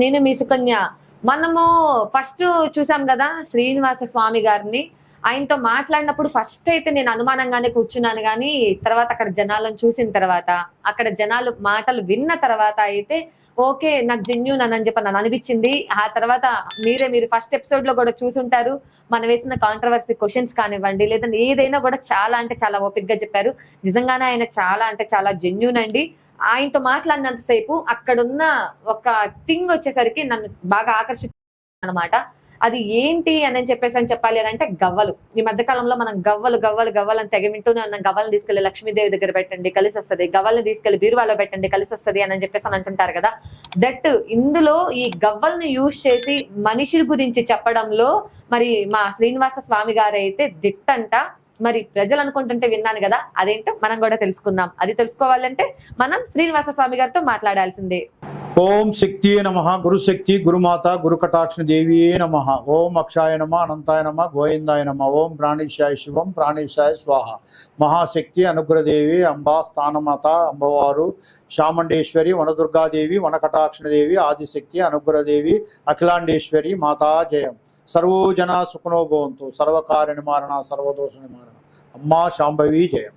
నేను మీ సుకన్య. మనము ఫస్ట్ చూసాం కదా శ్రీనివాస స్వామి గారిని. ఆయనతో మాట్లాడినప్పుడు ఫస్ట్ అయితే నేను అనుమానంగానే కూర్చున్నాను కానీ తర్వాత అక్కడ జనాలను చూసిన తర్వాత అక్కడ జనాలు మాటలు విన్న తర్వాత అయితే ఓకే నాకు జెన్యున్ అని చెప్పి నన్ను అనిపించింది. ఆ తర్వాత మీరే మీరు ఫస్ట్ ఎపిసోడ్లో కూడా చూసుంటారు. మనం వేసిన కాంట్రవర్సీ క్వశ్చన్స్ కానివ్వండి లేదంటే ఏదైనా కూడా చాలా అంటే చాలా ఓపిక్గా చెప్పారు. నిజంగానే ఆయన చాలా అంటే చాలా జెన్యున్ అండి. ఆయనతో మాట్లాడినంతసేపు అక్కడున్న ఒక థింగ్ వచ్చేసరికి నన్ను బాగా ఆకర్షించింది అనమాట అది ఏంటి అని చెప్పేసి అని చెప్పాలి అని అంటే గవ్వలు. ఈ మధ్య కాలంలో మనం గవ్వలు గవ్వలు గవ్వలు అని తెగ వింటూనే ఉన్నాం. గవ్వలను తీసుకెళ్ళి లక్ష్మీదేవి దగ్గర పెట్టండి కలిసి వస్తుంది. గవ్వల్ని తీసుకెళ్ళి బీరువాలో పెట్టండి కలిసి వస్తుంది అని చెప్పేసి అని అంటుంటారు కదా. దట్ ఇందులో ఈ గవ్వల్ని యూజ్ చేసి మనిషి గురించి చెప్పడంలో మరి మా శ్రీనివాస స్వామి గారు అయితే దిట్టంట. మరి ప్రజలు అనుకుంటుంటే విన్నాను కదా అదేంటో మనం కూడా తెలుసుకుందాం. అది తెలుసుకోవాలంటే మనం శ్రీనివాస స్వామి గారితో మాట్లాడాల్సిందే. ఓం శక్తి నమ గురుశక్తి గురుమాత గురుకటాక్ష దేవి నమ. ఓం అక్షాయ నమ అనంతాయ నమ గోవిందాయ నమ. ఓం ప్రాణేశాయ శివం ప్రాణేశాయ స్వాహ. మహాశక్తి అనుగ్రహదేవి అంబా స్థానమాత అంబవారు శామండేశ్వరి వనదుర్గాదేవి వనకటాక్షణదేవి ఆదిశక్తి అనుగ్రహదేవి అఖిలాండేశ్వరి మాతా జయం. సర్వోజన సుఖనో భవంతు సర్వకార్య నివారణ సర్వదోష నివారణ అమ్మా శాంభవి జయం.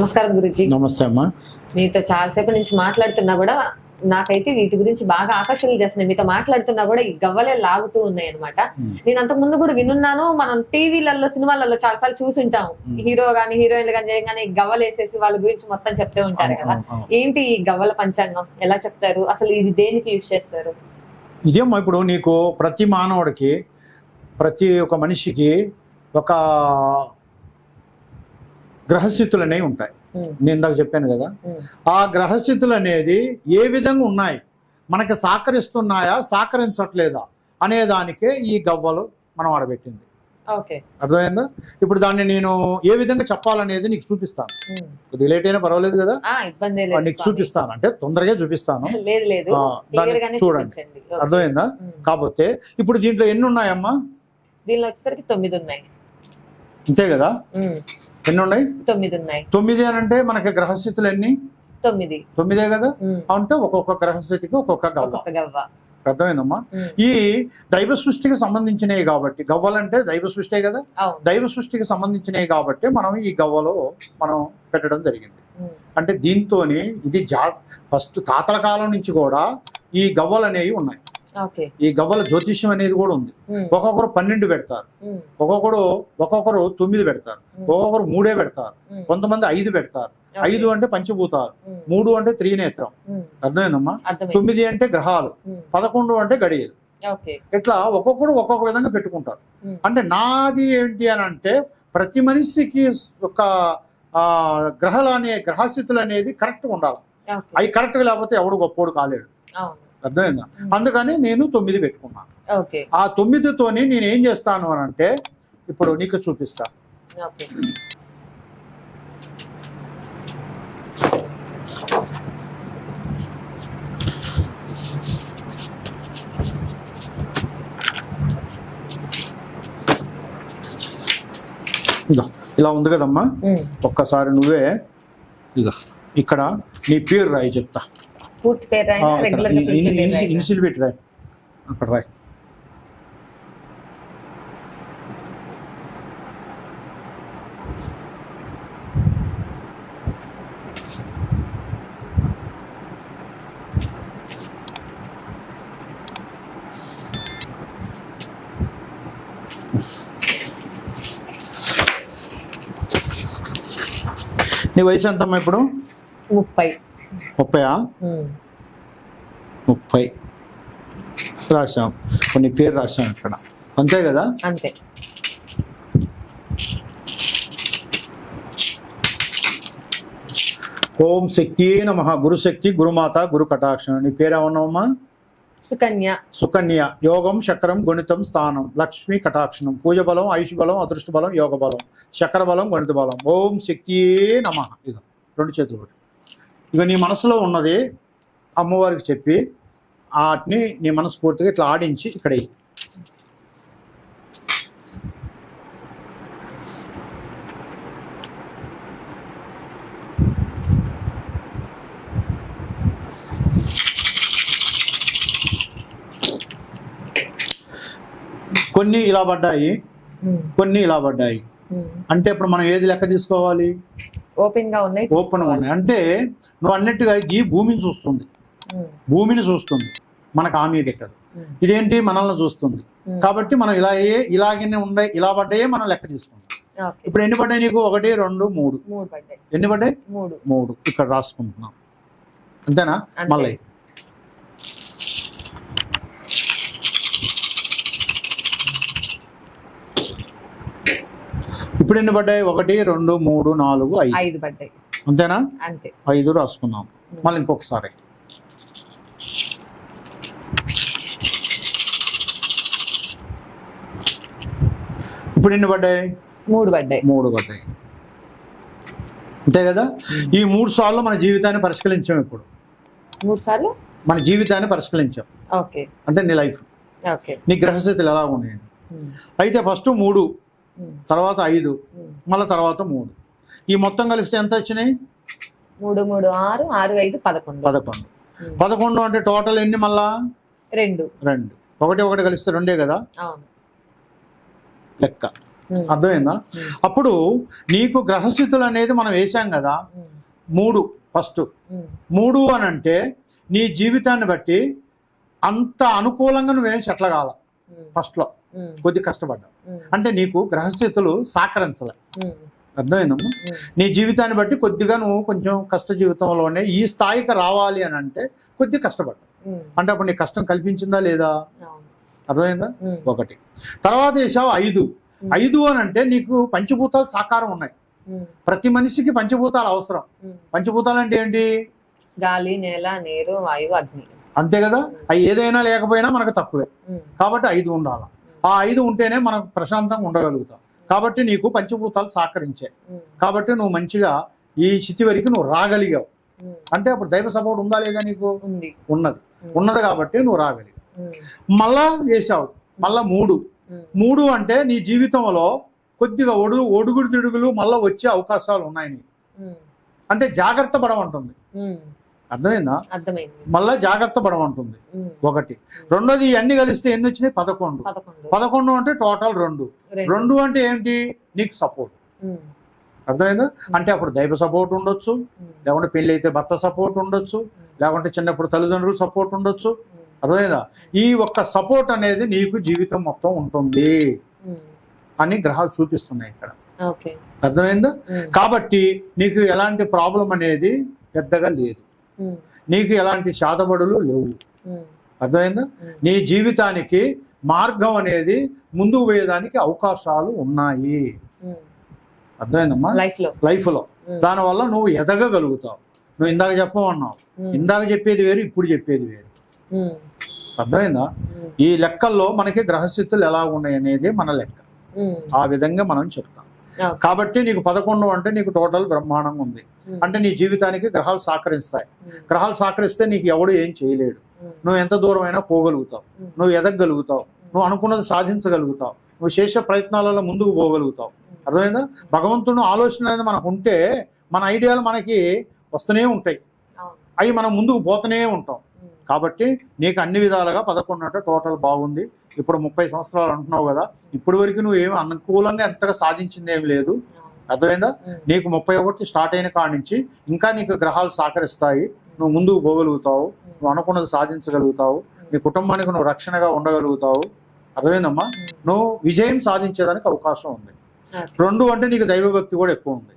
నమస్కారం గురుజీ. నమస్తే అమ్మా. మీతో చాలాసేపు నుంచి మాట్లాడుతున్నా కూడా నాకైతే వీటి గురించి బాగా ఆకర్షణలు చేస్తున్నాయి. మీతో మాట్లాడుతున్నా కూడా ఈ గవ్వలే లాగుతూ ఉన్నాయి అనమాట. నేను అంతకు ముందు కూడా వినున్నాను. మనం టీవీలలో సినిమాలలో చాలా సార్లు చూసుంటాం. హీరో గానీ హీరోయిన్లు గానీ చేయగానే ఈ గవ్వలు వేసేసి వాళ్ళ గురించి మొత్తం చెప్తూ ఉంటారు కదా. ఏంటి ఈ గవ్వల పంచాంగం? ఎలా చెప్తారు? అసలు ఇది దేనికి యూజ్ చేస్తారు? ఇదేమ్మా ఇప్పుడు నీకు ప్రతి మానవుడికి ప్రతి ఒక్క మనిషికి ఒక గ్రహస్థితులు అనేవి ఉంటాయి నేను ఇందాక చెప్పాను కదా. ఆ గ్రహస్థితులు అనేది ఏ విధంగా ఉన్నాయి? మనకి సహకరిస్తున్నాయా? సహకరించట్లేదా? అనే దానికే ఈ గవ్వలు మనం ఆడబెట్టింది. అర్థమైందా? ఇప్పుడు దాన్ని నేను ఏ విధంగా చెప్పాలనేది నీకు చూపిస్తాను. కొద్దిగా లేట్ అయినా పర్వాలేదు కదా? నీకు. చూపిస్తాను. అంటే తొందరగా చూపిస్తాను. చూడండి. అర్థమైందా. కాకపోతే ఇప్పుడు దీంట్లో ఎన్ని ఉన్నాయమ్మా? దీనిలో వచ్చేసరికి తొమ్మిది ఉన్నాయి అంతే కదా? ఎన్ని ఉన్నాయి తొమ్మిది ఉన్నాయి తొమ్మిది అని అంటే మనకి గ్రహస్థితులు ఎన్ని? తొమ్మిది. తొమ్మిదే కదా? అంటే ఒక్కొక్క గ్రహస్థితికి ఒక్కొక్క గవ్వ. అర్థమైందమ్మా? ఈ దైవ సృష్టికి సంబంధించినవి కాబట్టి గవ్వలంటే దైవ సృష్టే కదా? దైవ సృష్టికి సంబంధించినవి కాబట్టి మనం ఈ గవ్వలో మనం పెట్టడం జరిగింది. అంటే దీంతోని ఇది జా ఫస్ట్ తాతల కాలం నుంచి కూడా ఈ గవ్వలు అనేవి ఉన్నాయి. ఈ గవ్వల జ్యోతిష్యం అనేది కూడా ఉంది. ఒక్కొక్కరు పన్నెండు పెడతారు. ఒక్కొక్కరు ఒక్కొక్కరు తొమ్మిది పెడతారు. ఒక్కొక్కరు మూడే పెడతారు. కొంతమంది ఐదు పెడతారు. ఐదు అంటే పంచభూతాలు. మూడు అంటే త్రినేత్రం. అర్థమైందమ్మా? అర్థమైంది. తొమ్మిది అంటే గ్రహాలు. పదకొండు అంటే గడియలు. ఇట్లా ఒక్కొక్కరు ఒక్కొక్క విధంగా పెట్టుకుంటారు. అంటే నాది ఏంటి అని అంటే ప్రతి మనిషికి ఒక ఆ, గ్రహాలు అనే గ్రహస్థితులు అనేది కరెక్ట్గా ఉండాలి. అవి కరెక్ట్గా లేకపోతే ఎవడు గొప్పోడు కాలేడు. అర్థమైందా? అందుకని నేను తొమ్మిది పెట్టుకున్నాను ఓకే. ఆ తొమ్మిదితోని నేను ఏం చేస్తాను అని అంటే ఇప్పుడు నీకు చూపిస్తా. ఇలా ఉంది కదమ్మా? ఒక్కసారి నువ్వే ఇక ఇక్కడ నీ పేరు రాయి చెప్తా. పూర్తి పేరు ఇక్కడ రెగ్యులర్గా పిలిచే ఇన్- పేరు ఇన్సి- అయినా. ఇన్సిల్ పెట్టి రాయి. అక్కడ రాయి. నీ వయసు ఎంతమ్మా ఇప్పుడు? ముప్పై. ముప్పయా? ముప్పై. రాశాం. కొన్ని పేరు రాశాం ఇక్కడ. అంతే కదా? అంతే. ఓం శక్తి నమ. గురుశక్తి గురుమాత గురు కటాక్షం. నీ పేరు ఏమన్నావమ్మా? సుకన్య. సుకన్య. యోగం చక్రం గణితం స్థానం. లక్ష్మి కటాక్షణం. పూజ బలం ఆయుష్ బలం అదృష్ట బలం యోగ బలం. చక్ర బలం గణిత బలం. ఓం శక్తి నమ. ఇక రెండు చేతులు ఇక నీ మనసులో ఉన్నది అమ్మవారికి చెప్పి వాటిని నీ మనస్ఫూర్తిగా ఇట్లా ఆడించి ఇక్కడ. కొన్ని ఇలా పడ్డాయి కొన్ని ఇలా పడ్డాయి. అంటే ఇప్పుడు మనం ఏది లెక్క తీసుకోవాలి ఓపెన్గా ఉన్నాయి ఓపెన్ ఉన్నాయి. అంటే నువ్వు అన్నట్టుగా ఈ భూమిని చూస్తుంది. భూమిని చూస్తుంది. మనకు హామీ పెట్టదు. ఇదేంటి? మనల్ని చూస్తుంది. కాబట్టి మనం ఇలా ఏ ఇలాగనే ఉండే ఇలా పడ్డాయే మనం లెక్క తీసుకుంటాం ఇప్పుడు ఎన్ని పడ్డాయి నీకు? ఒకటి రెండు మూడు. ఎన్ని పడ్డాయి? మూడు. మూడు. ఇక్కడ రాసుకుంటున్నాం. అంతేనా? అంతే. మళ్ళీ. ఇప్పుడు ఎన్ని పడ్డాయి? ఒకటి రెండు మూడు నాలుగు ఐదు. ఐదు పడ్డాయి. అంతేనా? అంతే. ఐదు రాసుకున్నాం మళ్ళీ ఇంకొకసారి. ఇప్పుడు ఎన్ని పడ్డాయి? మూడు పడ్డాయి. మూడు పడ్డాయి. అంతే కదా? ఈ మూడు సార్లు మన జీవితాన్ని పరిష్కరించాం ఇప్పుడు. మూడు సార్లు? మన జీవితాన్ని పరిష్కరించాం. ఓకే. అంటే నీ లైఫ్. ఓకే. నీ గ్రహస్థితులు ఎలా ఉన్నాయండి? అయితే ఫస్ట్ మూడు. తర్వాత ఐదు. మళ్ళీ తర్వాత మూడు. ఈ మొత్తం కలిస్తే ఎంత వచ్చినాయి? మూడు మూడు ఆరు ఆరు ఐదు పదకొండు. పదకొండు. పదకొండు అంటే టోటల్ ఎన్ని మళ్ళా? రెండు. రెండు. ఒకటి ఒకటి కలిస్తే రెండే కదా? లెక్క. అర్థమైందా? అప్పుడు నీకు గ్రహస్థితులు అనేది మనం వేసాం కదా? మూడు ఫస్ట్. మూడు అని అంటే నీ జీవితాన్ని బట్టి అంత అనుకూలంగా నువ్వేం సెటిల్ కావాల ఉమ్, ఫస్ట్లో ఉమ్, కొద్ది కష్టపడ్డా ఉమ్, అంటే నీకు గ్రహస్థితులు సహకరించలే అర్థమైందమ్మా? నీ జీవితాన్ని బట్టి కొద్దిగా నువ్వు కొంచెం కష్ట జీవితంలోనే ఈ స్థాయికి రావాలి అని అంటే కొద్ది కష్టపడ్డా ఉమ్, అంటే అప్పుడు నీ కష్టం కల్పించిందా లేదా? అర్థమైందా? ఒకటి. తర్వాత వేసావు ఐదు. ఐదు అని అంటే నీకు పంచభూతాలు సాకారం ఉన్నాయి. ప్రతి మనిషికి పంచభూతాలు అవసరం. పంచభూతాలు అంటే ఏంటి? గాలి నేల నీరు వాయువు అగ్ని. అంతే కదా? అవి ఏదైనా లేకపోయినా మనకు తక్కువే. కాబట్టి ఐదు ఉండాలి. ఆ ఐదు ఉంటేనే మనం ప్రశాంతంగా ఉండగలుగుతాం. కాబట్టి నీకు పంచభూతాలు సహకరించాయి. కాబట్టి నువ్వు మంచిగా ఈ స్థితి వరకు నువ్వు రాగలిగావు. అంటే అప్పుడు దైవ సపోర్ట్ ఉందా లేదా నీకు? ఉన్నది. ఉన్నది కాబట్టి నువ్వు రాగలిగావు. మళ్ళా వేసావు మళ్ళా మూడు. మూడు అంటే నీ జీవితంలో కొద్దిగా ఒడుగు ఒడుగుడు తిడుగులు మళ్ళా వచ్చే అవకాశాలు ఉన్నాయి నీకు. అంటే జాగ్రత్త పడమంటుంది. అర్థమైందా? మళ్ళా జాగ్రత్త పడమంటుంది. ఒకటి. రెండోది ఇవన్నీ కలిస్తే ఎన్ని వచ్చినాయి పదకొండు. పదకొండు అంటే టోటల్ రెండు. రెండు. అంటే ఏంటి? నీకు సపోర్ట్. అర్థమైందా? అంటే అప్పుడు దైవ సపోర్ట్ ఉండొచ్చు. లేకుంటే పెళ్ళి అయితే భర్త సపోర్ట్ ఉండొచ్చు. లేకుంటే చిన్నప్పుడు తల్లిదండ్రులు సపోర్ట్ ఉండొచ్చు. అర్థమైందా? ఈ ఒక్క సపోర్ట్ అనేది నీకు జీవితం మొత్తం ఉంటుంది. అని గ్రహాలు చూపిస్తున్నాయి ఇక్కడ. అర్థమైందా? కాబట్టి నీకు ఎలాంటి ప్రాబ్లం అనేది పెద్దగా లేదు. నీకు ఎలాంటి శాతబడులు లేవు. అర్థమైందా? నీ జీవితానికి మార్గం అనేది ముందుకు పోయేదానికి అవకాశాలు ఉన్నాయి. అర్థమైందమ్మా? లైఫ్లో దానివల్ల నువ్వు ఎదగగలుగుతావు. నువ్వు ఇందాక చెప్పమన్నావు. ఇందాక చెప్పేది వేరు ఇప్పుడు చెప్పేది వేరు. అర్థమైందా? ఈ లెక్కల్లో మనకి గ్రహస్థితులు ఎలా ఉన్నాయి అనేది మన లెక్క. ఆ విధంగా మనం చెప్తాం. కాబట్టి నీకు పదకొండు అంటే నీకు టోటల్ బ్రహ్మాండంగా ఉంది. ఉమ్, అంటే నీ జీవితానికి గ్రహాలు సహకరిస్తాయి ఉమ్, గ్రహాలు సహకరిస్తే నీకు ఎవడు ఏం చేయలేడు. ఉమ్, నువ్వు ఎంత దూరం అయినా పోగలుగుతావు నువ్వు ఎదగగలుగుతావు నువ్వు అనుకున్నది సాధించగలుగుతావు. నువ్వు చేసే ప్రయత్నాలలో ముందుకు పోగలుగుతావు. అర్థమైందా? భగవంతుడు ఆలోచన అనేది మనకు ఉంటే మన ఐడియాలు మనకి వస్తూనే ఉంటాయి. అవి మనం ముందుకు పోతూనే ఉంటాం. కాబట్టి నీకు అన్ని విధాలుగా పదకొండు అంటే టోటల్ బాగుంది. ఇప్పుడు ముప్పై సంవత్సరాలు అంటున్నావు కదా ఇప్పటి వరకు నువ్వు ఏమి అనుకూలంగా ఎంతగా సాధించింది ఏం లేదు. అర్థమైందా? నీకు ముప్పై ఒకటి స్టార్ట్ అయిన కాడి నుంచి ఇంకా నీకు గ్రహాలు సహకరిస్తాయి నువ్వు ముందుకు పోగలుగుతావు. నువ్వు అనుకున్నది సాధించగలుగుతావు. నీ కుటుంబానికి నువ్వు రక్షణగా ఉండగలుగుతావు. అర్థమైందమ్మా? నువ్వు విజయం సాధించేదానికి అవకాశం ఉంది. రెండు అంటే నీకు దైవభక్తి కూడా ఎక్కువ ఉంది.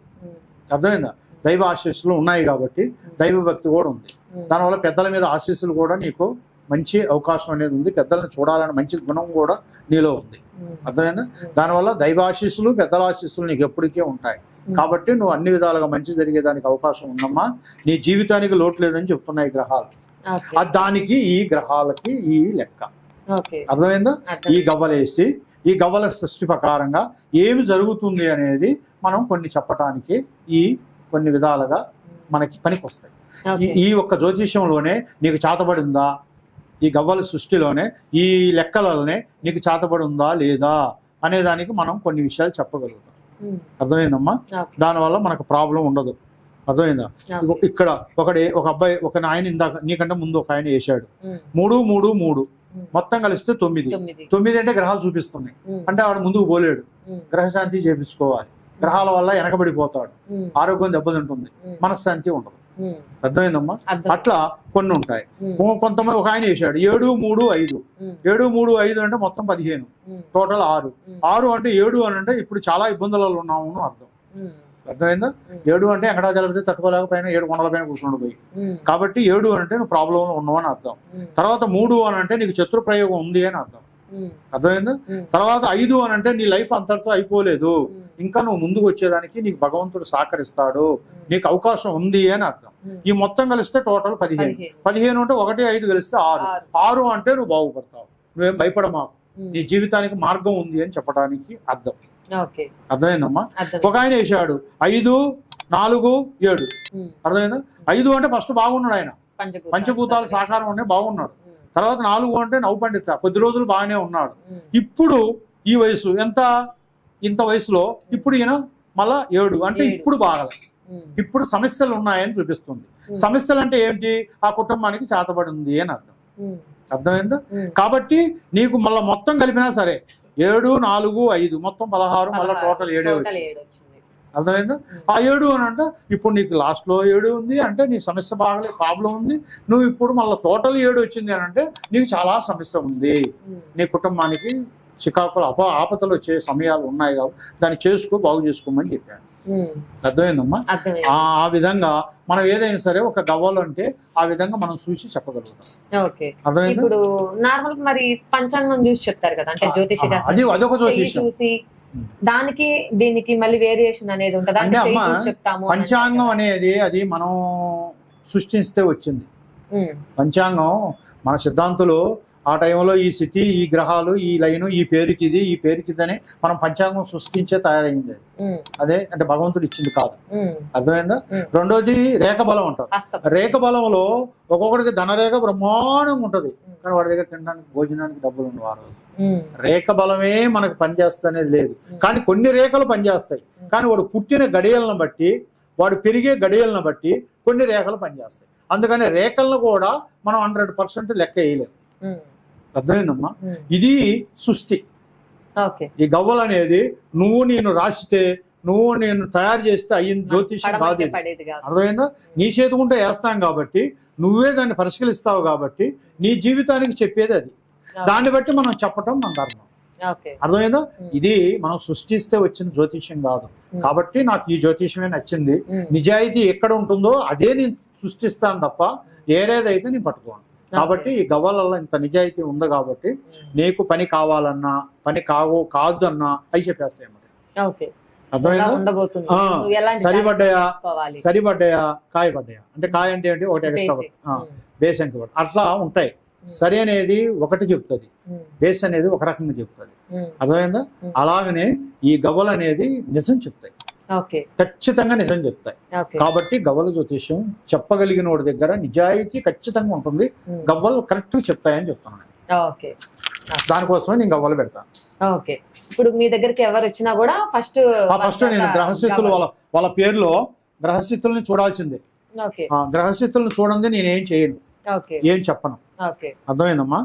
అర్థమైందా? దైవ ఆశీస్సులు ఉన్నాయి కాబట్టి దైవభక్తి కూడా ఉంది. దానివల్ల పెద్దల మీద ఆశీస్సులు కూడా నీకు మంచి అవకాశం అనేది ఉంది. పెద్దలను చూడాలని మంచి గుణం కూడా నీలో ఉంది. అర్థమైందా? దానివల్ల దైవ ఆశీస్సులు పెద్దల ఆశీస్సులు నీకు ఎప్పటికీ ఉంటాయి. కాబట్టి నువ్వు అన్ని విధాలుగా మంచి జరిగేదానికి అవకాశం ఉందమ్మా. నీ జీవితానికి లోటు లేదని చెప్తున్నాయి గ్రహాలు. దానికి ఈ గ్రహాలకి ఈ లెక్క. అర్థమైందా? అర్థం. ఈ గవ్వలేసి ఈ గవ్వల సృష్టి ప్రకారంగా ఏమి జరుగుతుంది అనేది మనం కొన్ని చెప్పటానికి ఈ కొన్ని విధాలుగా మనకి పనికి వస్తాయి. ఈ- ఒక్క జ్యోతిష్యంలోనే నీకు చాతబడి ఉందా ఈ గవ్వల సృష్టిలోనే ఈ లెక్కలలోనే నీకు చాతబడి ఉందా లేదా అనే దానికి మనం కొన్ని విషయాలు చెప్పగలుగుతాం. అర్థమైందమ్మా. దానివల్ల మనకు ప్రాబ్లం ఉండదు. అర్థమైందా? ఇక్కడ ఒకడే ఒక అబ్బాయి ఒక ఆయన ఇందాక నీకంటే ముందు ఒక ఆయన వేసాడు మూడు మూడు మూడు. మొత్తం కలిస్తే తొమ్మిది. తొమ్మిది. అంటే గ్రహాలు చూపిస్తున్నాయి. అంటే వాడు ముందుకు పోలేడు. గ్రహశాంతి చేపించుకోవాలి. గ్రహాల వల్ల వెనకబడిపోతాడు. ఆరోగ్యం దెబ్బతింటుంది. మనశ్శాంతి ఉండదు. అర్థమైందమ్మా అర్థం. అట్లా కొన్ని ఉంటాయి కొంతమంది ఒక ఆయన వేసాడు ఏడు మూడు ఐదు. ఏడు మూడు ఐదు అంటే మొత్తం పదిహేను. టోటల్ ఆరు. ఆరు అంటే ఏడు అని అంటే ఇప్పుడు చాలా ఇబ్బందులలో ఉన్నాము అని అర్థం. అర్థమైందా. ఏడు అంటే వెంకటాచలపతి తట్టుకోలేకపోయినా ఏడు కొండల పైన కూర్చుండి పోయి ఉమ్. కాబట్టి ఏడు అంటే నువ్వు ప్రాబ్లంలో ఉన్నావు అని అర్థం. తర్వాత మూడు అని అంటే నీకు శత్రు ప్రయోగం ఉంది అని అర్థం. అర్థమైందా. తర్వాత ఐదు అని అంటే నీ లైఫ్ అంతటితో అయిపోలేదు. ఇంకా నువ్వు ముందుకు వచ్చేదానికి నీకు భగవంతుడు సహకరిస్తాడు. నీకు అవకాశం ఉంది అని అర్థం. ఈ మొత్తం కలిస్తే టోటల్ పదిహేను పదిహేను. అంటే ఒకటి ఐదు కలిస్తే ఆరు ఆరు. అంటే నువ్వు బాగుపడతావు నువ్వేం భయపడమాకు. నీ జీవితానికి మార్గం ఉంది అని చెప్పడానికి అర్థం అర్థమైందమ్మా అర్థం. ఒక ఆయన వేసాడు ఐదు నాలుగు ఏడు. అర్థమైందా ఐదు అంటే ఫస్ట్ బాగున్నాడు ఆయన పంచభూతాలు. సాకారం ఉన్నాయి బాగున్నాడు. తర్వాత నాలుగు అంటే నవ్వు పండిత కొద్ది రోజులు బాగానే ఉన్నాడు. ఇప్పుడు ఈ వయసు ఎంత ఇంత వయసులో ఇప్పుడు ఈయన మళ్ళా ఏడు అంటే. ఇప్పుడు బాగల. ఇప్పుడు సమస్యలు ఉన్నాయని చూపిస్తుంది. సమస్యలు అంటే ఏంటి ఆ కుటుంబానికి చేతబడి ఉంది అని అర్థం. అర్థమైందా. కాబట్టి నీకు మళ్ళీ మొత్తం కలిపినా సరే ఏడు నాలుగు ఐదు మొత్తం పదహారు మళ్ళీ. టోటల్ ఏడు వచ్చింది అర్థమైందా. ఆ ఏడు అని అంటే ఇప్పుడు నీకు లాస్ట్లో ఏడు ఉంది అంటే నీ సమస్య బాగలే ప్రాబ్లం ఉంది నువ్వు ఇప్పుడు మళ్ళీ టోటల్ ఏడు వచ్చింది అని అంటే నీకు చాలా సమస్య ఉంది. నీ కుటుంబానికి చికాకులు అప ఆపదలు వచ్చే సమయాలు ఉన్నాయి కాబట్టి దాన్ని చేసుకో బాగు చేసుకోమని చెప్పాను. అర్థమైందమ్మా అర్థమైంది ఆ ఆ విధంగా మనం ఏదైనా సరే ఒక గవ్వలు అంటే ఆ విధంగా మనం చూసి చెప్పగలుగుతాం ఇప్పుడు నార్మల్ మరి పంచాంగం చూసి చెప్తారు కదా అంటే జ్యోతిష అది అదొక. దానికి దీనికి మళ్ళీ వేరియేషన్ అనేది ఉంటుంది చెప్తాము పంచాంగం అనేది అది మనం సృష్టిస్తే వచ్చింది. ఉమ్. పంచాంగం మన సిద్ధాంతులు ఆ టైంలో ఈ స్థితి ఈ గ్రహాలు ఈ లైను ఈ పేరుకి ఇది ఈ పేరుకి ఇది అని మనం పంచాంగం సృష్టించే తయారైంది అది. ఉమ్. అదే అంటే భగవంతుడు ఇచ్చింది కాదు. అర్థమైందా. రెండోది రేఖ బలం అంటారు రేఖ బలంలో ఒక్కొక్కడికి ధనరేఖ బ్రహ్మాండంగా ఉంటది. కానీ వాడి దగ్గర తినడానికి భోజనానికి డబ్బులు ఉండవు ఆ రోజు ఉమ్. రేఖ బలమే మనకు పనిచేస్తుంది అనేది లేదు. కానీ కొన్ని రేఖలు పనిచేస్తాయి. కానీ వాడు పుట్టిన గడియలను బట్టి వాడు పెరిగే గడియలను బట్టి కొన్ని రేఖలు పనిచేస్తాయి అందుకని రేఖలను కూడా మనం హండ్రెడ్ పర్సెంట్ లెక్క వేయలేము. అర్థమైందమ్మా. ఇది సృష్టి ఓకే ఈ గవ్వలు అనేది నువ్వు నేను రాసితే నువ్వు నేను తయారు చేస్తే అయ్యింది జ్యోతిష్యం కాదు అర్థమైందా? నీ చేతుకుంటే వేస్తాం కాబట్టి నువ్వే దాన్ని పరిశీలిస్తావు కాబట్టి నీ జీవితానికి చెప్పేది అది. దాన్ని బట్టి మనం చెప్పటం మన ధర్మం. అర్థమైందా. ఇది మనం సృష్టిస్తే వచ్చిన జ్యోతిష్యం కాదు. కాబట్టి నాకు ఈ జ్యోతిష్యమే నచ్చింది. నిజాయితీ ఎక్కడ ఉంటుందో అదే నేను సృష్టిస్తాను తప్ప ఏరేదైతే నేను పట్టుకోను. కాబట్టి ఈ గవ్వలలో ఇంత నిజాయితీ ఉంది కాబట్టి. నీకు పని కావాలన్నా పని కావు కాదు అన్నా అవి చెప్పేస్తాయి. ఓకే. సరిపడ్డాయా? సరిపడ్డాయా? కాయ పడ్డాయా అంటే కాయ అంటే ఏంటి? ఒకటి ఎక్స్ట్రా. బేస్ అంటే అట్లా ఉంటాయి. సరి అనేది ఒకటి చెప్తుంది. బేస్ అనేది ఒక రకంగా చెప్తుంది. అర్థమైందా. అలాగనే ఈ గవ్వలు అనేది నిజం చెప్తాయి. ఖచ్చితంగా నిజం చెప్తాయి. కాబట్టి గవ్వల జ్యోతిష్యం చెప్పగలిగిన వాడి దగ్గర నిజాయితీ ఖచ్చితంగా ఉంటుంది. గవ్వలు కరెక్ట్ చెప్తాయని చెప్తాను ఓకే. దానికోసమే నేను గవ్వలు పెడతాను ఓకే. ఇప్పుడు మీ దగ్గరికి ఎవరు వచ్చినా కూడా ఫస్ట్ ఫస్ట్ నేను గ్రహస్థితులు వాళ్ళ వాళ్ళ పేరులో గ్రహస్థితుల్ని చూడాల్సిందే. గ్రహస్థితులను చూడండి నేను ఏం చేయను. ఏం చెప్పను. ఓకే. అర్థమైందమ్మా?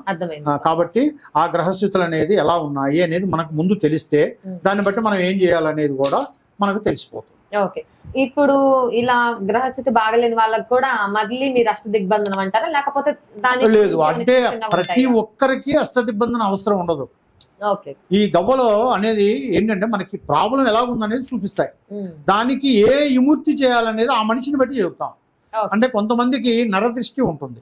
కాబట్టి ఆ గ్రహస్థితులు అనేది ఎలా ఉన్నాయి అనేది మనకు ముందు తెలిస్తే. దాన్ని బట్టి మనం ఏం చేయాలనేది కూడా మనకు తెలిసిపోతుంది. ఓకే. ఇప్పుడు ఇలా గ్రహస్థితి బాగలేని వాళ్ళకి కూడా మళ్ళీ మీరు అష్ట దిగ్బంధనం అంటారా? లేకపోతే దానికి లేదు అంటే ప్రతి? ఒక్కరికి అష్టదిబ్బందన అవసరం ఉండదు. ఈ గవ్వలో అనేది ఏంటంటే మనకి ప్రాబ్లం ఎలా ఉందనేది చూపిస్తాయి. దానికి ఏ విముక్తి చేయాలనేది ఆ మనిషిని బట్టి చెబుతాం. అంటే కొంతమందికి నరదృష్టి ఉంటుంది.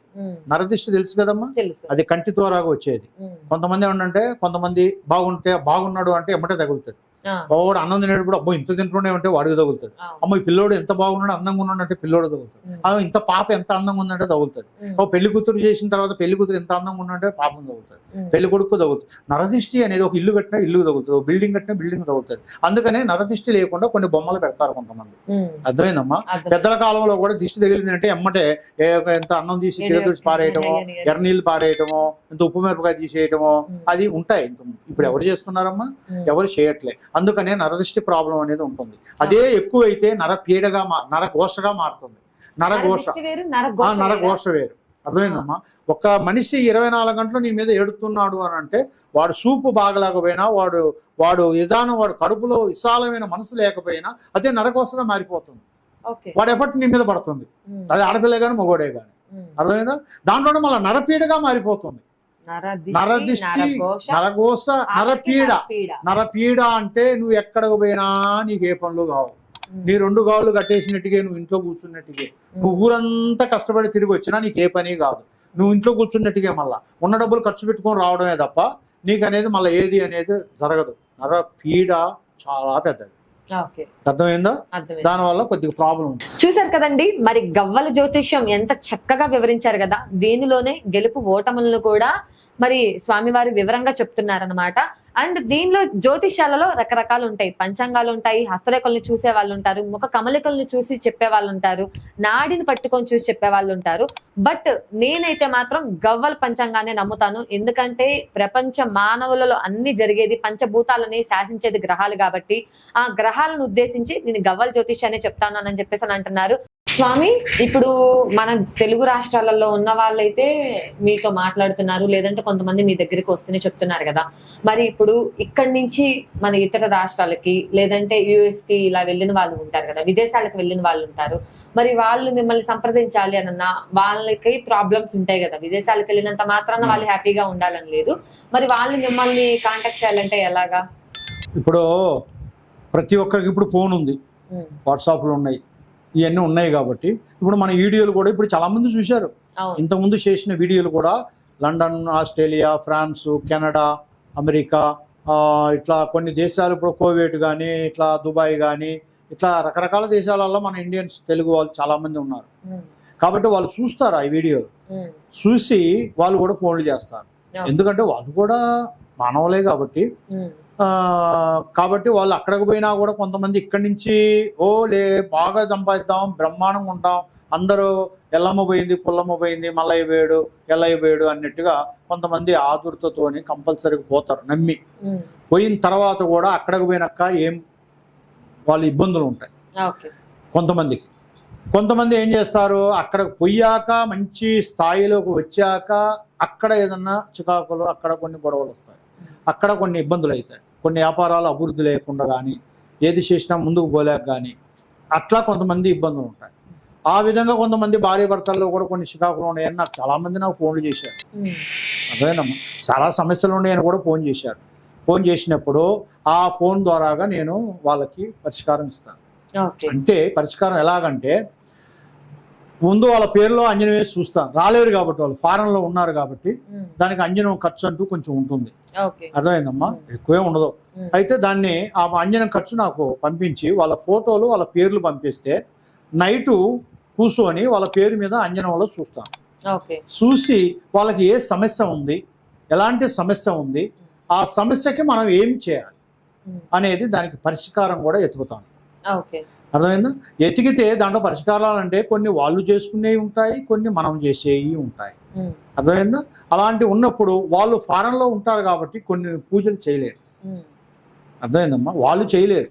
నరదృష్టి తెలుసు కదమ్మా? అది కంటి ద్వారాగా వచ్చేది. కొంతమంది ఏంటంటే కొంతమంది బాగుంటే బాగున్నాడు అంటే ఎమ్మటే తగులుతుంది. ఆ, వాడు అన్నం తినేటప్పుడు అబ్బో ఇంత తింటూనే ఉంటే వాడికి తగులుతుంది. అమ్మో ఈ పిల్లోడు ఎంత బాగున్నాడు అందంగా ఉన్నాడు అంటే పిల్లోడు తగులుతుంది. ఆ, ఇంత పాప ఎంత అందంగా ఉందంటే తగులుతుంది. ఓ పెళ్ళి కూతురు చేసిన తర్వాత పెళ్ళి కూతురు ఎంత అందంగా ఉందంటే పాపం తగులుతుంది. పెళ్ళి కొడుకు తగులుతుంది నరదిష్టి అనేది ఒక ఇల్లు కట్టినా ఇల్లు తగులుతుంది ఒక బిల్డింగ్ కట్టినా బిల్డింగ్ తగులుతుంది అందుకనే నరదిష్టి లేకుండా కొన్ని బొమ్మలు పెడతారు కొంతమంది. అర్థమైందమ్మా అర్థం. పెద్దల కాలంలో కూడా దిష్టి తగిలింది అంటే ఎమ్మటే ఎంత అన్నం తీసి తిరగదూసి పారేయటమో. ఎర్రనీళ్ళు పారేయటమో ఇంత ఉప్పు మిరపకాయ తీసేయటమో. అది ఉంటాయి ఇంత ఇప్పుడు ఎవరు చేస్తున్నారమ్మా. ఎవరు చేయట్లే అందుకనే నరదిష్టి ప్రాబ్లం అనేది ఉంటుంది. అదే ఎక్కువైతే నర పీడగా మా నర ఘోషగా మారుతుంది. నరఘోష నర వేరా? అర్థమైందమ్మా? ఒక మనిషి ఇరవై నాలుగు గంటలు నీ మీద ఏడుతున్నాడు అని అంటే వాడు సూపు బాగలేకపోయినా వాడు వాడు విధానం వాడు కడుపులో విశాలమైన మనసు లేకపోయినా అదే నరకోసగా మారిపోతుంది. వాడు ఎప్పటి నీ మీద పడుతుంది? అది ఆడపిల్లే కానీ మగోడే కానీ. అర్థమైందా? దాంట్లోనే మళ్ళీ నరపీడగా మారిపోతుంది. నరదిష్టి, నరఘోష, నరపీడ. నరపీడ. నరపీడ అంటే నువ్వు ఎక్కడికి పోయినా నీకు ఏ పనులు కావు. నీ రెండు గాళ్ళు కట్టేసినట్టుగా నువ్వు ఇంట్లో కూర్చున్నట్టుగా. నువ్వు ఊరంతా కష్టపడి తిరిగి వచ్చినా నీకు ఏ పని కాదు. నువ్వు ఇంట్లో కూర్చున్నట్టుగా మళ్ళా. ఉన్న డబ్బులు ఖర్చు పెట్టుకొని రావడమే తప్ప నీకు అనేది మళ్ళీ ఏది అనేది జరగదు. నర పీడ చాలా పెద్దది. అర్థమైందా? దానివల్ల కొద్దిగా ప్రాబ్లం ఉంది. చూశారు కదండి మరి గవ్వల జ్యోతిష్యం ఎంత చక్కగా వివరించారు కదా. దీనిలోనే గెలుపు ఓటములను కూడా మరి స్వామివారి వివరంగా చెప్తున్నారనమాట అండ్ దీనిలో జ్యోతిష్యాలలో రకరకాలు ఉంటాయి. పంచాంగాలు ఉంటాయి హస్తరేఖలను చూసే వాళ్ళు ఉంటారు ముఖ కమలికలను చూసి చెప్పే వాళ్ళు ఉంటారు నాడిని పట్టుకొని చూసి చెప్పే వాళ్ళు ఉంటారు. బట్ నేనైతే మాత్రం గవ్వల పంచాంగాన్ని నమ్ముతాను. ఎందుకంటే ప్రపంచ మానవులలో అన్ని జరిగేది పంచభూతాలని శాసించేది గ్రహాలు కాబట్టి ఆ గ్రహాలను ఉద్దేశించి నేను గవ్వల జ్యోతిష్యాన్ని చెప్తాను అని చెప్పేసి అని అంటున్నారు. స్వామి ఇప్పుడు మన తెలుగు రాష్ట్రాలలో ఉన్న వాళ్ళైతే మీతో మాట్లాడుతున్నారు లేదంటే కొంతమంది మీ దగ్గరికి వస్తూనే చెప్తున్నారు కదా. మరి ఇప్పుడు ఇక్కడి నుంచి మన ఇతర రాష్ట్రాలకి లేదంటే యుఎస్కి ఇలా వెళ్ళిన వాళ్ళు ఉంటారు కదా విదేశాలకు వెళ్ళిన వాళ్ళు ఉంటారు. మరి వాళ్ళు మిమ్మల్ని సంప్రదించాలి అనన్నా వాళ్ళకి ప్రాబ్లమ్స్ ఉంటాయి కదా. విదేశాలకు వెళ్ళినంత మాత్రాన వాళ్ళు హ్యాపీగా ఉండాలని లేదు. మరి వాళ్ళు మిమ్మల్ని కాంటాక్ట్ చేయాలంటే ఎలాగా? ఇప్పుడు ప్రతి ఒక్కరికి ఇప్పుడు ఫోన్ ఉంది. వాట్సాప్లు ఉన్నాయి. ఇవన్నీ ఉన్నాయి కాబట్టి. ఇప్పుడు మన వీడియోలు కూడా ఇప్పుడు చాలా మంది చూశారు. ఇంతకుముందు చేసిన వీడియోలు కూడా London Australia France Canada America ఇట్లా కొన్ని దేశాలు ఇప్పుడు కోవిడ్ కానీ ఇట్లా దుబాయ్ కానీ ఇట్లా రకరకాల దేశాలలో మన ఇండియన్స్ తెలుగు వాళ్ళు చాలా మంది ఉన్నారు. కాబట్టి వాళ్ళు చూస్తారు ఆ వీడియో? ఉమ్, చూసి వాళ్ళు కూడా ఫోన్లు చేస్తారు. ఎందుకంటే వాళ్ళు కూడా మానవులే కాబట్టి కాబట్టి వాళ్ళు అక్కడికి పోయినా కూడా కొంతమంది ఇక్కడి నుంచి ఓ లే బాగా సంపాదిద్దాం బ్రహ్మాండంగా ఉంటాం అందరూ ఎల్లమ్మ పోయింది పుల్లమ్మ పోయింది మల్లయ్య పోయాడు ఎల్లయ్య పోయాడు అన్నట్టుగా కొంతమంది ఆదుర్తతోని కంపల్సరీగా పోతారు నమ్మి. పోయిన తర్వాత కూడా అక్కడికి పోయినాక ఏం వాళ్ళ ఇబ్బందులు ఉంటాయి. కొంతమందికి. కొంతమంది ఏం చేస్తారు అక్కడ పోయాక మంచి స్థాయిలోకి వచ్చాక అక్కడ ఏదన్నా చికాకులు అక్కడ కొన్ని గొడవలు వస్తాయి. అక్కడ కొన్ని ఇబ్బందులు అవుతాయి. కొన్ని వ్యాపారాలు అభివృద్ధి లేకుండా కానీ ఏది చేసినా ముందుకు పోలేక కానీ అట్లా కొంతమంది ఇబ్బందులు ఉంటాయి. ఆ విధంగా కొంతమంది భార్య భర్తల్లో కూడా కొన్ని చికాకులు ఉన్నాయని నాకు చాలామంది నాకు ఫోన్లు చేశారు. అదేనమ్మా చాలా సమస్యలు ఉన్నాయని కూడా ఫోన్ చేశారు. ఫోన్ చేసినప్పుడు ఆ ఫోన్ ద్వారాగా నేను వాళ్ళకి పరిష్కారం ఇస్తాను. అంటే పరిష్కారం ఎలాగంటే ముందు వాళ్ళ పేరులో అంజనం వేసి చూస్తాను రాలేరు కాబట్టి వాళ్ళు ఫారెన్లో ఉన్నారు కాబట్టి దానికి అంజనం ఖర్చు అంటూ కొంచెం ఉంటుంది. అర్థమైందమ్మా? ఎక్కువే ఉండదు. అయితే దాన్ని ఆ అంజనం ఖర్చు నాకు పంపించి వాళ్ళ ఫోటోలు వాళ్ళ పేర్లు పంపిస్తే నైటు కూర్చొని వాళ్ళ పేరు మీద అంజనంలో చూస్తాను ఓకే. చూసి వాళ్ళకి ఏ సమస్య ఉంది ఎలాంటి సమస్య ఉంది ఆ సమస్యకి మనం ఏం చేయాలి అనేది దానికి పరిష్కారం కూడా ఓకే. అర్థమైందా? ఎతికితే దాంట్లో పరిష్కారాలు అంటే కొన్ని వాళ్ళు చేసుకునేవి ఉంటాయి కొన్ని మనం చేసేవి ఉంటాయి. అర్థమైందా? అలాంటి ఉన్నప్పుడు వాళ్ళు ఫారెన్లో ఉంటారు కాబట్టి కొన్ని పూజలు చేయలేరు. అర్థమైందమ్మా? వాళ్ళు చేయలేరు.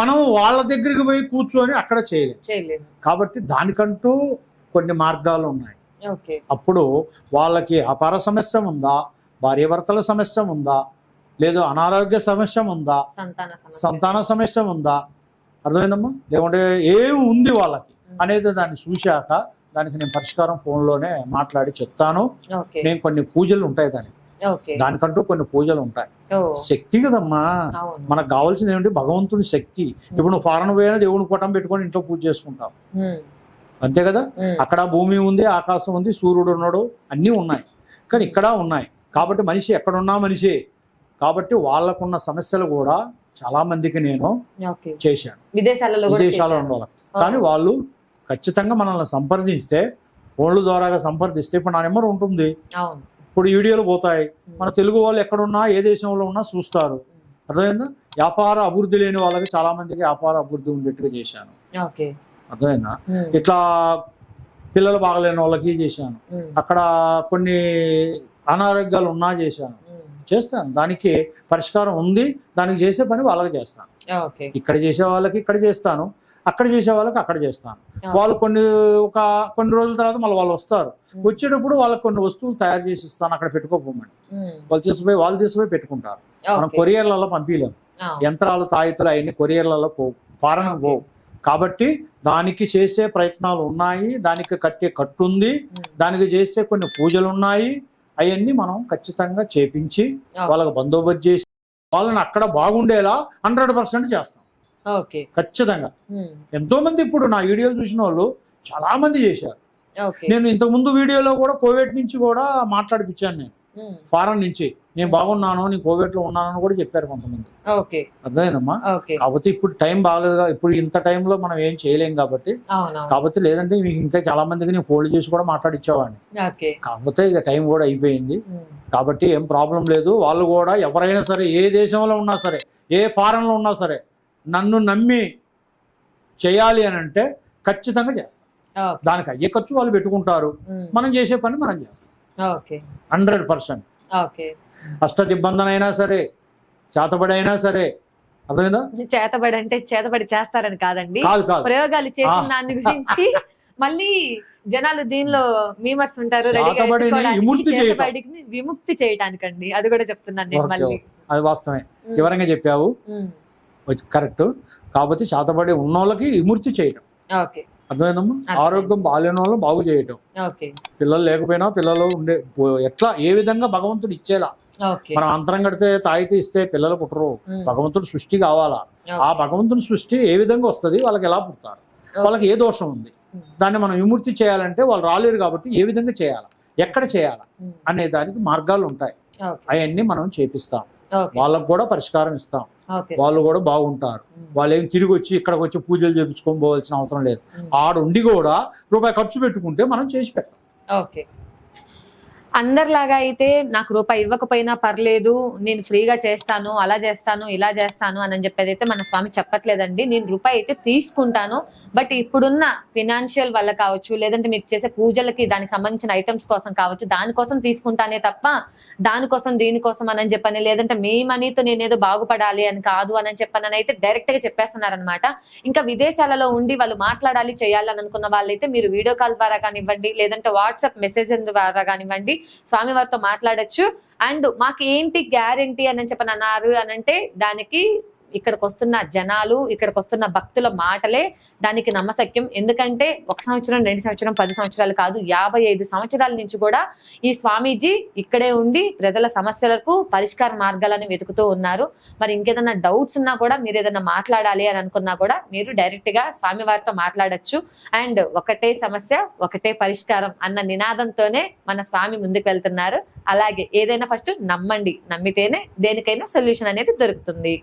మనం వాళ్ళ దగ్గరికి పోయి కూర్చొని అక్కడ చేయలేరు చేయలేదు కాబట్టి దానికంటూ కొన్ని మార్గాలు ఉన్నాయి. అప్పుడు వాళ్ళకి అపార సమస్య ఉందా? భార్యాభర్తల సమస్య ఉందా? లేదు అనారోగ్య సమస్య ఉందా? సంతాన సమస్య ఉందా? అర్థమైందమ్మా? లేకుంటే ఏమి ఉంది వాళ్ళకి? అనేది దాన్ని చూశాక దానికి నేను పరిష్కారం ఫోన్లోనే మాట్లాడి చెప్తాను. నేను కొన్ని పూజలు ఉంటాయి దానికి. దానికంటూ కొన్ని పూజలు ఉంటాయి. శక్తి కదమ్మా? మనకు కావాల్సింది ఏమిటి? భగవంతుని శక్తి. ఇప్పుడు నువ్వు ఫారెన్ పోయినా దేవుని పటం పెట్టుకొని ఇంట్లో పూజ చేసుకుంటావు. అంతే కదా? అక్కడ భూమి ఉంది ఆకాశం ఉంది సూర్యుడు ఉన్నాడు అన్నీ ఉన్నాయి. కానీ ఇక్కడ ఉన్నాయి. కాబట్టి మనిషి ఎక్కడున్నా మనిషి. కాబట్టి వాళ్ళకున్న సమస్యలు కూడా చాలా మందికి నేను చేశాను. విదేశాలలో విదేశాల్లో వాళ్ళకి కానీ వాళ్ళు ఖచ్చితంగా మనల్ని సంప్రదిస్తే ఫోన్ల ద్వారాగా సంప్రదిస్తే ఇప్పుడు నా నెంబర్ ఉంటుంది. ఇప్పుడు వీడియోలు పోతాయి. మన తెలుగు వాళ్ళు ఎక్కడున్నా ఏ దేశంలో ఉన్నా చూస్తారు. అర్థమైందా? వ్యాపార అభివృద్ధి లేని వాళ్ళకి చాలా మందికి వ్యాపార అభివృద్ధి ఉండేట్టుగా చేశాను. అర్థమైందా? ఇట్లా పిల్లలు బాగలేని వాళ్ళకి చేశాను. అక్కడ కొన్ని అనారోగ్యాలు ఉన్నా చేశాను. చేస్తాను. దానికి పరిష్కారం ఉంది. దానికి చేసే పని వాళ్ళకి చేస్తాను. ఇక్కడ చేసే వాళ్ళకి ఇక్కడ చేస్తాను. అక్కడ చేసే వాళ్ళకి అక్కడ చేస్తాను. వాళ్ళు కొన్ని ఒక కొన్ని రోజుల తర్వాత మళ్ళీ వాళ్ళు వస్తారు. వచ్చేటప్పుడు వాళ్ళకి కొన్ని వస్తువులు తయారు చేసి ఇస్తాను. అక్కడ పెట్టుకోపోమని ఉమ్, వాళ్ళు తీసుకుపోయి వాళ్ళు తీసుకుపోయి పెట్టుకుంటారు. మనం. కొరియర్లలో పంపించలేము యంత్రాలు తాయితులు అవన్నీ కొరియర్లలో పోవు. ఫారెన్. పోవు. కాబట్టి దానికి చేసే ప్రయత్నాలు ఉన్నాయి. దానికి కట్టే కట్టు ఉంది. దానికి చేసే కొన్ని పూజలు ఉన్నాయి. అవన్నీ మనం ఖచ్చితంగా చేపించి. వాళ్ళకి బందోబస్తు చేసి వాళ్ళని అక్కడ బాగుండేలా హండ్రెడ్ పర్సెంట్ చేస్తాం. ఖచ్చితంగా. ఎంతో మంది ఇప్పుడు నా వీడియోలు చూసిన వాళ్ళు చాలా మంది చేశారు. నేను ఇంతకు ముందు వీడియోలో కూడా కోవిడ్ నుంచి కూడా మాట్లాడిపించాను నేను. ఫారెన్ నుంచి నేను బాగున్నాను నేను కోవిడ్లో ఉన్నానని కూడా చెప్పారు కొంతమంది. అర్థమైందమ్మా? కాకపోతే ఇప్పుడు టైం బాగలేదు ఇప్పుడు ఇంత టైంలో మనం ఏం చేయలేం కాబట్టి కాకపోతే లేదంటే మీకు ఇంకా చాలా మందికి నేను ఫోల్డ్ చేసి కూడా మాట్లాడిచ్చేవాడిని. కాకపోతే ఇక టైం కూడా అయిపోయింది. కాబట్టి ఏం ప్రాబ్లం లేదు. వాళ్ళు కూడా ఎవరైనా సరే ఏ దేశంలో ఉన్నా సరే ఏ ఫారెన్లో ఉన్నా సరే నన్ను నమ్మి చేయాలి అని అంటే ఖచ్చితంగా చేస్తాం. దానికి అయ్యే ఖర్చు వాళ్ళు పెట్టుకుంటారు. మనం చేసే పని మనం చేస్తాం. Hundred percent. ఓకే. అష్టదిబ్బందన అయినా సరే చేతబడి అయినా సరే అర్థమైందా? చేతబడి అంటే చేతబడి చేస్తారని కాదండి. కాదు కాదు. ప్రయోగాలు చేసిన. దాని గురించి మళ్ళీ జనాలు దీనిలో మీమర్స్ ఉంటారు విముక్తి విముక్తి చేయటానికండి. అది కూడా చెప్తున్నాను నేను ఓకే, మళ్ళీ. అది వాస్తవమే. వివరంగా చెప్పావు. కరెక్ట్. కాకపోతే చేతబడి ఉన్నోళ్ళకి విమూర్తి చేయటం. ఓకే. అర్థమైందమ్మా? అర్థమైంది. ఆరోగ్యం బాగాలేని వాళ్ళు బాగు చేయటం. పిల్లలు లేకపోయినా పిల్లలు ఉండే ఎట్లా ఏ విధంగా భగవంతుడు ఇచ్చేలా. మనం అంతరం కడితే తాయితే ఇస్తే పిల్లలు పుట్టరు. భగవంతుడు సృష్టి కావాలా? ఆ భగవంతుని సృష్టి ఏ విధంగా వస్తుంది? వాళ్ళకి ఎలా పుడతారు? వాళ్ళకి ఏ దోషం ఉంది? దాన్ని మనం విముక్తి చేయాలంటే వాళ్ళు రాలేరు కాబట్టి ఏ విధంగా చేయాలి? ఎక్కడ చేయాలి? అనే దానికి మార్గాలు ఉంటాయి. అవన్నీ మనం చేపిస్తాం. వాళ్ళకు కూడా పరిష్కారం ఇస్తాం. వాళ్ళు కూడా బాగుంటారు. వాళ్ళు ఏం తిరిగి వచ్చి ఇక్కడికి వచ్చి పూజలు చేపించుకొని పోవాల్సిన అవసరం లేదు. ఆడుండి కూడా రూపాయి ఖర్చు పెట్టుకుంటే మనం చేసి పెట్టాం ఓకే. అందరిలాగా అయితే నాకు రూపాయి ఇవ్వకపోయినా పర్లేదు నేను ఫ్రీగా చేస్తాను అలా చేస్తాను ఇలా చేస్తాను అని చెప్పేది అయితే మన స్వామి చెప్పట్లేదండి. నేను రూపాయి అయితే తీసుకుంటాను. బట్ ఇప్పుడున్న ఫినాన్షియల్ వల్ల కావచ్చు లేదంటే మీకు చేసే పూజలకి దానికి సంబంధించిన ఐటమ్స్ కోసం కావచ్చు దానికోసం తీసుకుంటానే తప్ప దానికోసం దీనికోసం అని చెప్పని లేదంటే మీ మనీతో నేను ఏదో బాగుపడాలి అని కాదు అని చెప్పని అయితే డైరెక్ట్గా చెప్పేస్తున్నారనమాట ఇంకా విదేశాలలో ఉండి వాళ్ళు మాట్లాడాలి చేయాలని అనుకున్న వాళ్ళైతే మీరు వీడియో కాల్ ద్వారా కానివ్వండి లేదంటే వాట్సాప్ మెసేజ్ ద్వారా కానివ్వండి స్వామివారితో మాట్లాడొచ్చు. అండ్ మాకు ఏంటి గ్యారంటీ అని చెప్పని అన్నారు అని అంటే దానికి ఇక్కడికి వస్తున్న జనాలు ఇక్కడికి వస్తున్న భక్తుల మాటలే దానికి నమ్మసక్యం ఎందుకంటే ఒక సంవత్సరం రెండు సంవత్సరం పది సంవత్సరాలు కాదు యాభై ఐదు సంవత్సరాల నుంచి కూడా ఈ స్వామీజీ ఇక్కడే ఉండి ప్రజల సమస్యలకు పరిష్కార మార్గాలను వెతుకుతూ ఉన్నారు. మరి ఇంకేదైనా డౌట్స్ ఉన్నా కూడా మీరు ఏదైనా మాట్లాడాలి అని అనుకున్నా కూడా మీరు డైరెక్ట్గా స్వామివారితో మాట్లాడొచ్చు. అండ్ ఒకటే సమస్య ఒకటే పరిష్కారం అన్న నినాదంతోనే మన స్వామి ముందుకు వెళ్తున్నారు. అలాగే ఏదైనా ఫస్ట్ నమ్మండి నమ్మితేనే దేనికైనా సొల్యూషన్ అనేది దొరుకుతుంది.